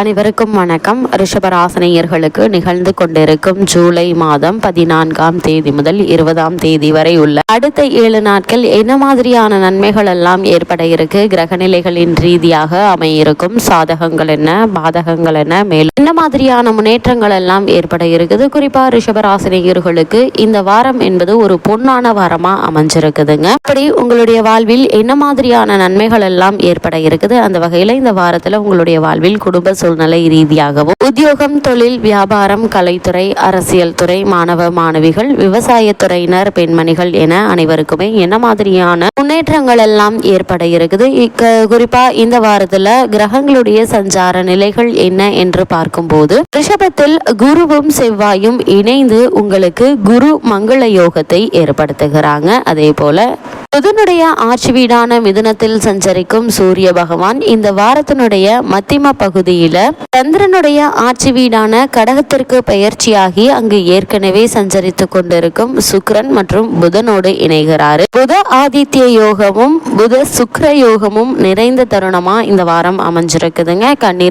அனைவருக்கும் வணக்கம். ரிஷபராசனையர்களுக்கு நிகழ்ந்து கொண்டிருக்கும் ஜூலை மாதம் பதினான்காம் தேதி முதல் இருபதாம் தேதி வரை உள்ள அடுத்த ஏழு நாட்கள் என்ன மாதிரியான நன்மைகள் எல்லாம் ஏற்பட இருக்கு? கிரகநிலைகளின் ரீதியாக அமையிருக்கும் சாதகங்கள் என்ன? பாதகங்கள் என்ன? மேலும் என்ன மாதிரியான முன்னேற்றங்கள் எல்லாம் ஏற்பட இருக்குது? குறிப்பா ரிஷபராசினியர்களுக்கு இந்த வாரம் என்பது ஒரு பொன்னான வாரமா அமைஞ்சிருக்குதுங்க. அப்படி உங்களுடைய வாழ்வில் என்ன மாதிரியான நன்மைகள் எல்லாம் ஏற்பட இருக்குது? அந்த வகையில இந்த வாரத்துல உங்களுடைய வாழ்வில் குடும்ப சூழ்நிலை ரீதியாகவும் உத்தியோகம் தொழில் வியாபாரம் கலைத்துறை அரசியல் துறை மாணவ மாணவிகள் விவசாயத்துறையினர் பெண்மணிகள் என அனைவருக்குமே என்ன மாதிரியான முன்னேற்றங்கள் எல்லாம் ஏற்பட இருக்குது? குறிப்பா இந்த வாரத்துல கிரகங்களுடைய சஞ்சார நிலைகள் என்ன என்று பார்க்கும்போது ரிஷபத்தில் குருவும் செவ்வாயும் இணைந்து உங்களுக்கு குரு மங்கள யோகத்தை ஏற்படுத்துகிறாங்க. அதே போல புதனுடைய ஆட்சி வீடான மிதுனத்தில் சஞ்சரிக்கும் சூரிய பகவான் இந்த வாரத்தினுடைய மத்திம பகுதியில சந்திரனுடைய ஆட்சி வீடான கடகத்திற்கு பெயர்ச்சியாகி அங்கு ஏற்கனவே சஞ்சரித்து கொண்டிருக்கும் சுக்ரன் மற்றும் புதனோடு இணைகிறாரு. புத ஆதித்ய யோகமும் புத சுக்ர யோகமும் நிறைந்த தருணமா இந்த வாரம் அமைஞ்சிருக்குதுங்க. கன்னி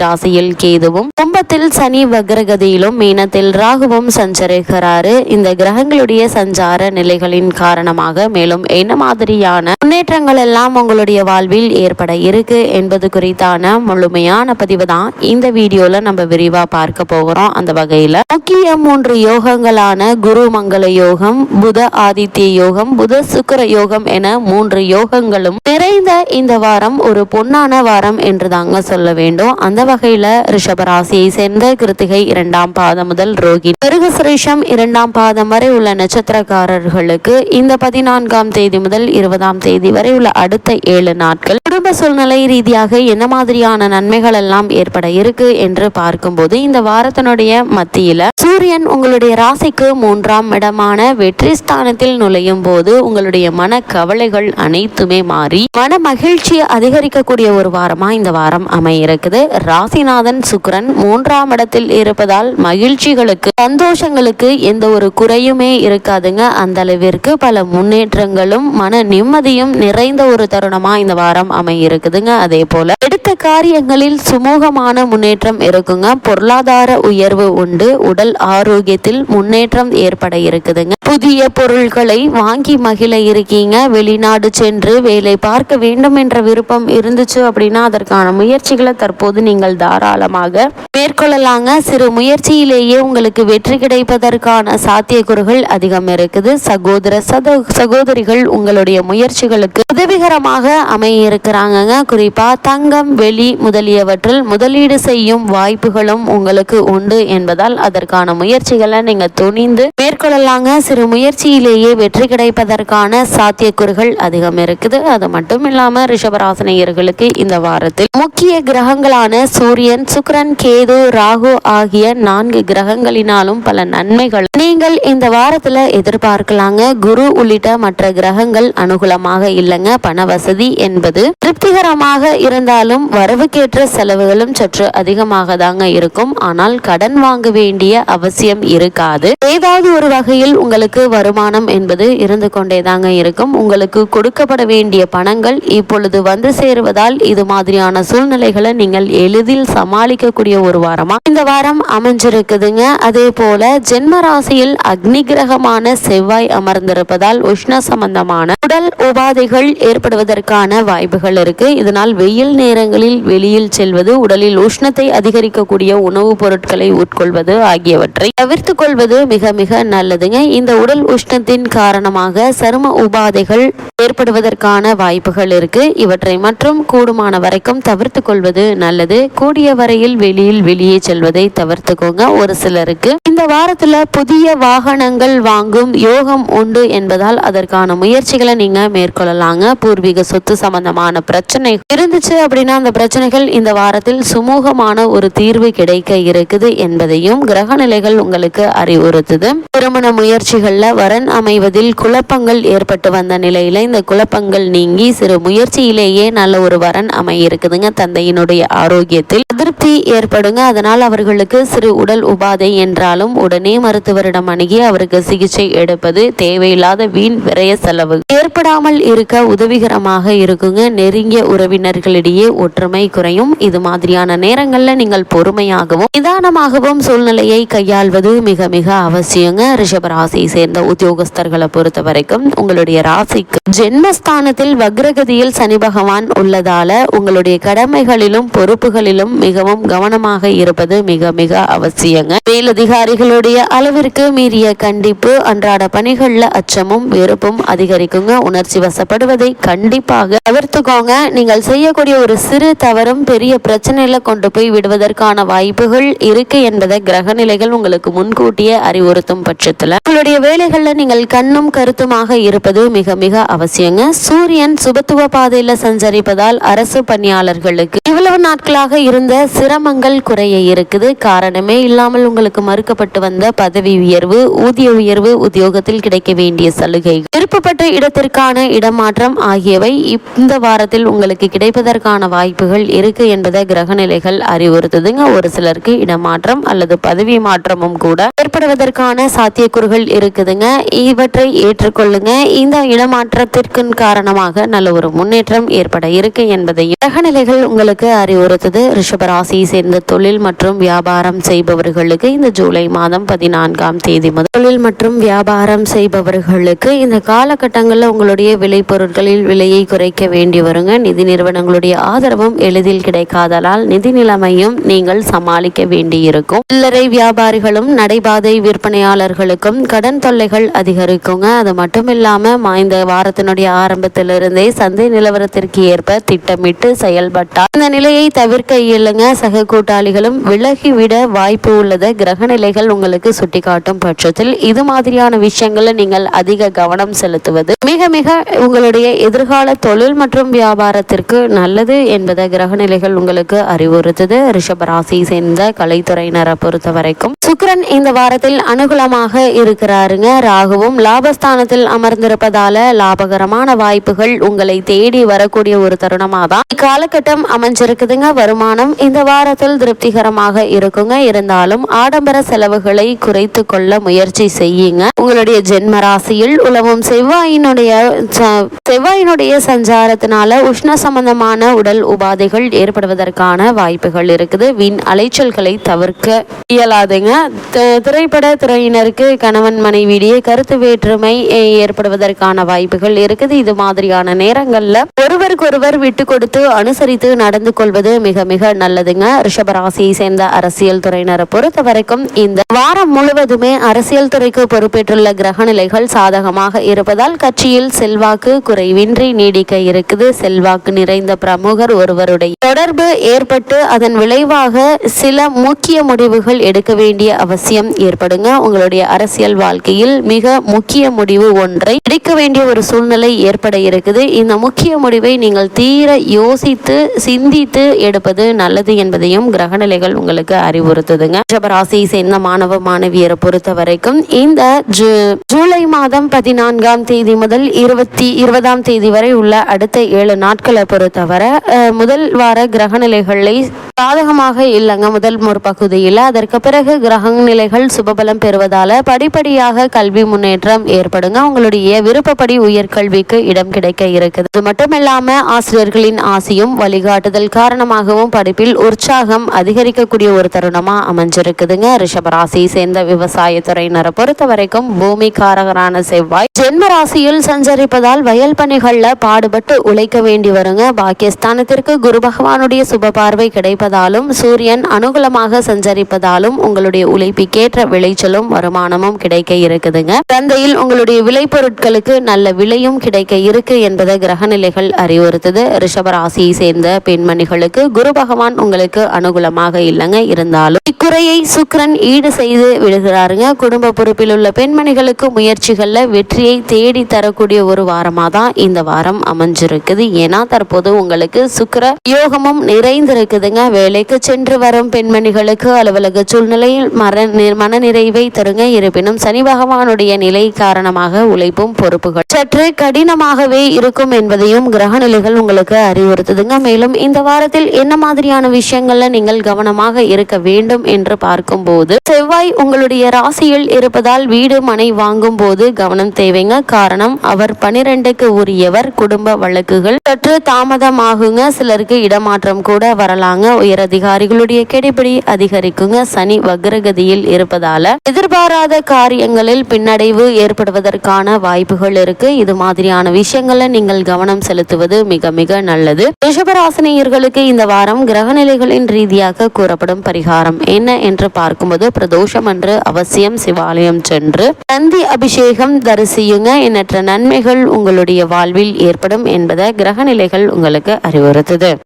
கேதுவும் கும்பத்தில் சனி வக்ரகதியிலும் மீனத்தில் ராகுவும் சஞ்சரிக்கிறாரு. இந்த கிரகங்களுடைய சஞ்சார நிலைகளின் காரணமாக மேலும் என்ன மாதிரி மாதிரியான முன்னேற்றங்கள் எல்லாம் உங்களுடைய வாழ்வில் ஏற்பட இருக்கு என்பது குறித்தான முழுமையான பதிவு தான் இந்த வீடியோல நம்ம விரிவா பார்க்க போகிறோம் அந்த வகையில முக்கிய மூன்று யோகங்களான குரு மங்கள யோகம் புத ஆதித்ய யோகம் புத சுக்கிர யோகம் என மூன்று யோகங்களும் நிறைந்த இந்த வாரம் ஒரு பொன்னான வாரம் என்று தாங்க சொல்ல வேண்டும். அந்த வகையில ரிஷபராசியை சேர்ந்த கிருத்திகை இரண்டாம் பாதம் முதல் ரோகி மிருகசுரேஷம் இரண்டாம் பாதம் வரை உள்ள நட்சத்திரக்காரர்களுக்கு இந்த பதினான்காம் தேதி முதல் இருபதாம் தேதி வரை உள்ள அடுத்த ஏழு நாட்கள் குடும்ப சூழ்நிலை ரீதியாக என்ன மாதிரியான நன்மைகள் எல்லாம் ஏற்பட இருக்கு என்று பார்க்கும்போது இந்த வாரத்தினுடைய மத்தியில சூரியன் உங்களுடைய ராசிக்கு மூன்றாம் இடமான வெற்றி ஸ்தானத்தில் நுழையும் போது உங்களுடைய மன கவலைகள் அனைத்துமே மாறி மன மகிழ்ச்சியை அதிகரிக்கக்கூடிய ஒரு வாரமா இந்த வாரம் அமைய இருக்குது ராசிநாதன் சுக்கரன் மூன்றாம் இடத்தில் இருப்பதால் மகிழ்ச்சிகளுக்கு சந்தோஷங்களுக்கு எந்த ஒரு குறையுமே இருக்காதுங்க. அந்த அளவிற்கு பல முன்னேற்றங்களும் மன நிம்மதியும் நிறைந்த ஒரு தருணமா இந்த வாரம் அமையிருக்குதுங்க. அதே போல எடுத்த காரியங்களில் சுமூகமான முன்னேற்றம் இருக்குங்க. பொருளாதார உயர்வு உண்டு. உடல் ஆரோக்கியத்தில் முன்னேற்றம் ஏற்பட இருக்குதுங்க. புதிய பொருட்களை வாங்கி மகிழ இருக்கீங்க. வெளிநாடு சென்று வேலை பார்க்க வேண்டும் என்ற விருப்பம் இருந்துச்சு அப்படின்னா அதற்கான முயற்சிகளை தற்போது நீங்கள் தாராளமாக மேற்கொள்ளலாங்க. சிறு முயற்சியிலேயே உங்களுக்கு வெற்றி கிடைப்பதற்கான சாத்தியக்கூறுகள் அதிகம் இருக்குது. சகோதர சத சகோதரிகள் உங்களுடைய முயற்சிகளுக்கு உதவிகரமாக அமைய இருக்கிறாங்கங்க குறிப்பா தங்கம் வெளி முதலியவற்றில் முதலீடு செய்யும் வாய்ப்புகளும் உங்களுக்கு உண்டு என்பதால் அதற்கான முயற்சிகளை நீங்க துணிந்து மேற்கொள்ளலாங்க. சிறு முயற்சியிலேயே வெற்றி கிடைப்பதற்கான சாத்தியக்கூறுகள் அதிகம் இருக்குது. அது மட்டும் இல்லாம ரிஷபராசனையர்களுக்கு இந்த வாரத்தில் முக்கிய கிரகங்களான சூரியன் சுக்ரன் கேது ராகு ஆகிய நான்கு கிரகங்களினாலும் பல நன்மைகள் நீங்கள் இந்த வாரத்துல எதிர்பார்க்கலாங்க. குரு உள்ளிட்ட மற்ற கிரகங்கள் அனுகூலமாக இல்லைங்க. பண வசதி என்பது திருப்திகரமாக இருந்தாலும் வரவுக்கேற்ற செலவுகளும் சற்று அதிகமாக தாங்க இருக்கும். ஆனால் கடன் வாங்க வேண்டிய அவசியம் இருக்காது. ஏதாவது ஒரு வகையில் உங்களுக்கு வருமானம் என்பது இருந்து கொண்டே தாங்க இருக்கும். உங்களுக்கு கொடுக்கப்பட வேண்டிய பணங்கள் இப்பொழுது வந்து சேருவதால் இது மாதிரியான சூழ்நிலைகளை நீங்கள் எளிதில் சமாளிக்கக்கூடிய ஒரு வாரமா? இந்த வாரம் அமைஞ்சிருக்குதுங்க. அதே போல ஜென்ம ராசியில் அக்னி கிரகமான செவ்வாய் அமர்ந்திருப்பதால் உஷ்ண சம்பந்தமான உடல் உபாதைகள் ஏற்படுவதற்கான வாய்ப்புகள் இருக்கு. இதனால் வெயில் நேரங்களில் வெளியில் செல்வது உடலில் உஷ்ணத்தை அதிகரிக்கக்கூடிய உணவுப் பொருட்களை உட்கொள்வது ஆகியவற்றை தவிர்த்து கொள்வது மிக மிக நல்லதுங்க. இந்த உடல் உஷ்ணத்தின் காரணமாக சரும உபாதைகள் ஏற்படுவதற்கான வாய்ப்புகள் இருக்கு. இவற்றை மற்றும் கூடுமான வரைக்கும் தவிர்த்து கொள்வது நல்லது. கூடிய வரையில் வெளியில் வெளியே செல்வதை தவிர்த்துக்கோங்க. ஒரு சிலருக்கு இந்த வாரத்துல புதிய வாகனங்கள் வாங்கும் யோகம் உண்டு என்பதால் அதற்கான முயற்சிகளை நீங்க மேற்கொள்ளலாங்க. பூர்வீக சொத்து சம்பந்தமான பிரச்சனை இருந்துச்சு அப்படின்னா அந்த பிரச்சனைகள் இந்த வாரத்தில் சுமூகமான ஒரு தீர்வு கிடைக்க இருக்குது என்பதையும் கிரக நிலைகள் உங்களுக்கு அறிவுறுத்துது. திருமண முயற்சிகள்ல வரன் அமைவதில் குழப்பங்கள் ஏற்பட்டு வந்த நிலையில இந்த குழப்பங்கள் நீங்கி சிறு முயற்சியிலேயே நல்ல ஒரு வரன் அமையிருக்குதுங்க. தந்தையினுடைய ஆரோக்கியத்தில் அதிருப்தி ஏற்படுங்க. அதனால் அவர்களுக்கு சிறு உடல் உபாதை என்றாலும் உடனே மருத்துவரிடம் அணுகி அவருக்கு சிகிச்சை எடுப்பது தேவையில்லாத வீண் விரய செலவு. ஏற்ப பயப்படாமல் இருக்க உதவிகரமாக இருக்குங்க. நெருங்கிய உறவினர்களிடையே ஒற்றுமை குறையும். இது மாதிரியான நேரங்களில் நீங்கள் பொறுமையாகவும் நிதானமாகவும் சூழ்நிலையை கையாள்வது மிக மிக அவசியங்க. ரிஷப ராசியை சேர்ந்த உத்தியோகஸ்தர்களை பொறுத்த வரைக்கும் உங்களுடைய ராசிக்கு ஜென்மஸ்தானத்தில் வக்ரகதியில் சனி பகவான் உள்ளதால உங்களுடைய கடமைகளிலும் பொறுப்புகளிலும் மிகவும் கவனமாக இருப்பது மிக மிக அவசியங்க. மேலதிகாரிகளுடைய அளவிற்கு மீறிய கண்டிப்பு அன்றாட பணிகள்ல அச்சமும் வெறுப்பும் அதிகரிக்குங்க. உணர்ச்சி வசப்படுவதை கண்டிப்பாக தவிர்த்துக்கோங்க. நீங்கள் செய்யக்கூடிய ஒரு சிறு தவறும் பெரிய பிரச்சனையில கொண்டு போய் விடுவதற்கான வாய்ப்புகள் இருக்கு என்பதை கிரக நிலைகள் உங்களுக்கு முன்கூட்டியே அறிவுறுத்தும் பட்சத்துல. உங்களுடைய வேலைகள்ல நீங்கள் கண்ணும் கருத்துமாக இருப்பது மிக மிக அவசியங்க. சூரியன் சுபத்துவ பாதையில சஞ்சரிப்பதால் அரசு பணியாளர்களுக்கு இவ்வளவு நாட்களாக இருந்த சிரமங்கள் குறைய இருக்குது. காரணமே இல்லாமல் உங்களுக்கு மறுக்கப்பட்டு வந்த பதவி உயர்வு ஊதிய உயர்வு உத்தியோகத்தில் கிடைக்க வேண்டிய சலுகை விருப்பப்பட்ட இடத்திற்கு இடத்திற்கான இடமாற்றம் ஆகியவை இந்த வாரத்தில் உங்களுக்கு கிடைப்பதற்கான வாய்ப்புகள் இருக்கு என்பதை கிரகநிலைகள் அறிவுறுத்துதுங்க. ஒரு சிலருக்கு இடமாற்றம் அல்லது பதவி மாற்றமும் கூட ஏற்படுவதற்கான சாத்தியக்கூறுகள் இருக்குதுங்க. இவற்றை ஏற்றுக்கொள்ளுங்க. இந்த இடமாற்றத்திற்கு காரணமாக நல்ல ஒரு முன்னேற்றம் ஏற்பட இருக்கு என்பதையும் கிரகநிலைகள் உங்களுக்கு அறிவுறுத்துது. ரிஷபராசியை சேர்ந்த தொழில் மற்றும் வியாபாரம் செய்பவர்களுக்கு இந்த ஜூலை மாதம் பதினான்காம் தேதி முதல் தொழில் மற்றும் வியாபாரம் செய்பவர்களுக்கு இந்த காலகட்டங்களில் உங்களுடைய விளைபொருட்களில் விலையை குறைக்க வேண்டி வருங்க. நிதி நிறுவனங்களுடைய ஆதரவும் எளிதில் கிடைக்காதலால் நிதி நிலைமையும் நீங்கள் சமாளிக்க வேண்டியிருக்கும். சில்லறை வியாபாரிகளும் நடைபாதை விற்பனையாளர்களுக்கும் கடன் தொல்லைகள் அதிகரிக்குங்க. அது மட்டும் இல்லாம இந்த வாரத்தினுடைய ஆரம்பத்திலிருந்தே சந்தை நிலவரத்திற்கு ஏற்ப திட்டமிட்டு செயல்பட்டால் இந்த நிலையை தவிர்க்க இயலுங்க. சக கூட்டாளிகளும் விலகிவிட வாய்ப்பு உள்ளத கிரக நிலைகள் உங்களுக்கு சுட்டிக்காட்டும் பட்சத்தில் இது மாதிரியான விஷயங்களை நீங்கள் அதிக கவனம் செலுத்துவது மிக மிக உங்களுடைய எதிர்கால தொழில் மற்றும் வியாபாரத்திற்கு நல்லது என்பதை கிரகநிலைகள் உங்களுக்கு அறிவுறுத்துது. ரிஷபராசி சேர்ந்த கலைத்துறையினரை பொறுத்த வரைக்கும் சுக்கரன் இந்த வாரத்தில் அனுகூலமாக இருக்கிறாருங்க. ராகுவும் லாபஸ்தானத்தில் அமர்ந்திருப்பதால லாபகரமான வாய்ப்புகள் உங்களை தேடி வரக்கூடிய ஒரு தருணமா தான் இக்காலகட்டம் அமைஞ்சிருக்குதுங்க. வருமானம் இந்த வாரத்தில் திருப்திகரமாக இருக்குங்க. இருந்தாலும் ஆடம்பர செலவுகளை குறைத்து கொள்ள முயற்சி செய்யுங்க. உங்களுடைய ஜென்ம ராசியில் உலவும் செவ்வாயினுடைய செவ்வாயினுடைய சஞ்சாரத்தினால உஷ்ண சம்பந்தமான உடல் உபாதைகள் ஏற்படுவதற்கான வாய்ப்புகள் இருக்குது. வீண் அலைச்சல்களை தவிர்க்க இயலாதுங்க. திரைப்பட துறையினருக்கு கணவன் மனைவியிடையே கருத்து வேற்றுமை ஏற்படுவதற்கான வாய்ப்புகள் இருக்குது. இது மாதிரியான நேரங்கள்ல ஒருவருக்கொருவர் விட்டு கொடுத்து அனுசரித்து நடந்து கொள்வது மிக மிக நல்லதுங்க. ரிஷபராசியை சேர்ந்த அரசியல் துறையினரை பொறுத்த வரைக்கும் இந்த வாரம் முழுவதுமே அரசியல் துறைக்கு பொறுப்பேற்றுள்ள கிரகநிலைகள் சாதகமாக இருப்பதால் கட்சியில் செல்வாக்கு குறைவின்றி நீடிக்க இருக்குது. செல்வாக்கு நிறைந்த பிரமுகர் ஒருவருடைய தொடர்பு ஏற்பட்டு அதன் விளைவாக சில முக்கிய முடிவுகள் எடுக்க வேண்டிய அவசியம் ஏற்படுங்க. உங்களுடைய அரசியல் வாழ்க்கையில் மிக முக்கிய முடிவு ஒன்றை எடுக்க வேண்டிய ஒரு சூழ்நிலை ஏற்பட இருக்குது. இந்த முக்கிய முடிவை நீங்கள் தீர யோசித்து சிந்தித்து எடுப்பது நல்லது என்பதையும் கிரகநிலைகள் உங்களுக்கு அறிவுறுத்துதுங்க. ரிஷபராசியை சேர்ந்த மாணவ மாணவியரை பொறுத்த வரைக்கும் இந்த ஜூலை மாதம் பதினான்காம் தேதி முதல் இருபத்தி இருபதாம் தேதி வரை உள்ள அடுத்த ஏழு நாட்களை பொறுத்தவரை முதல் வார கிரக நிலைகளை சாதகமாக இல்லைங்க முதல் ஒரு பகுதியில். அதற்கு பிறகு கிரக நிலைகள் சுபபலம் பெறுவதால படிப்படியாக கல்வி முன்னேற்றம் ஏற்படுங்க. உங்களுடைய விருப்பப்படி உயர்கல்விக்கு இடம் கிடைக்க இருக்குது. அது மட்டுமில்லாம ஆசிரியர்களின் ஆசையும் வழிகாட்டுதல் காரணமாகவும் படிப்பில் உற்சாகம் அதிகரிக்கக்கூடிய ஒரு தருணமா அமைஞ்சிருக்குதுங்க. ரிஷபராசியை சேர்ந்த விவசாய துறையினரை பொறுத்த வரைக்கும் பூமிக்காரகரான செவ்வாய். ஜென்ம ராசியில் சஞ்சரிப்பதால் வயல் பணிகளில் பாடுபட்டு உழைக்க வேண்டி வருங்க. பாக்கியஸ்தானத்திற்கு குரு பகவானுடைய சுப பார்வை கிடைப்பதாலும் சூரியன் அனுகூலமாக சஞ்சரிப்பதாலும் உங்களுடைய உழைப்புக்கேற்ற விளைச்சலும் வருமானமும் கிடைக்க இருக்குதுங்க. சந்தையில் உங்களுடைய விளைபொருட்களுக்கு நல்ல விலையும் கிடைக்க இருக்கு என்பதை கிரகநிலைகள் அறிவுறுத்துது. ரிஷபராசியை சேர்ந்த பெண்மணிகளுக்கு குரு பகவான் உங்களுக்கு அனுகூலமாக இல்லைங்க. இருந்தாலும் இக்குறையை சுக்கரன் ஈடு செய்து விடுகிறாருங்க. குடும்ப பொறுப்பில் உள்ள பெண்மணிகளுக்கு முயற்சிகளில் வெற்றியை தேடி தரக்கூடிய கூடிய ஒரு வாரமாக தான் இந்த வாரம் அமைஞ்சிருக்குது. ஏன்னா தற்போது உங்களுக்கு சுக்கர யோகமும் நிறைந்திருக்குதுங்க. வேலைக்கு சென்று வரும் பெண்மணிகளுக்கு அலுவலக சூழ்நிலையில் மர மன நிறைவை தருங்க. இருப்பினும் சனி பகவானுடைய நிலை காரணமாக உழைப்பும் பொறுப்புகள் சற்று கடினமாகவே இருக்கும் என்பதையும் கிரக நிலைகள் உங்களுக்கு அறிவுறுத்துதுங்க. மேலும் இந்த வாரத்தில் என்ன மாதிரியான விஷயங்கள்ல நீங்கள் கவனமாக இருக்க வேண்டும் என்று பார்க்கும்போது செவ்வாய் உங்களுடைய ராசியில் இருப்பதால் வீடு மனை வாங்கும் போது கவனம் தேவைங்க. காரணம் அவர் நம்பர் பனிரெண்டுக்கு உரியவர் குடும்ப வழக்குகள் சற்று தாமதமாகுங்க. சிலருக்கு இடமாற்றம் கூட வரலாங்க. உயரதிகாரிகளுடைய கெடிபிடி அதிகரிக்குங்க. சனி வக்ரகதியில் இருப்பதால எதிர்பாராத காரியங்களில் பின்னடைவு ஏற்படுவதற்கான வாய்ப்புகள் இருக்கு. இது மாதிரியான விஷயங்களை நீங்கள் கவனம் செலுத்துவது மிக மிக நல்லது. ரிஷபராசினியர்களுக்கு இந்த வாரம் கிரகநிலைகளின் ரீதியாக கூறப்படும் பரிகாரம் என்ன என்று பார்க்கும்போது பிரதோஷம் அன்று அவசியம் சிவாலயம் சென்று நந்தி அபிஷேகம் தரிசியுங்க. எண்ணற்ற நன்மைகள் உங்களுடைய வாழ்வில் ஏற்படும் என்பதை கிரகநிலைகள் உங்களுக்கு அறிவுறுத்துது.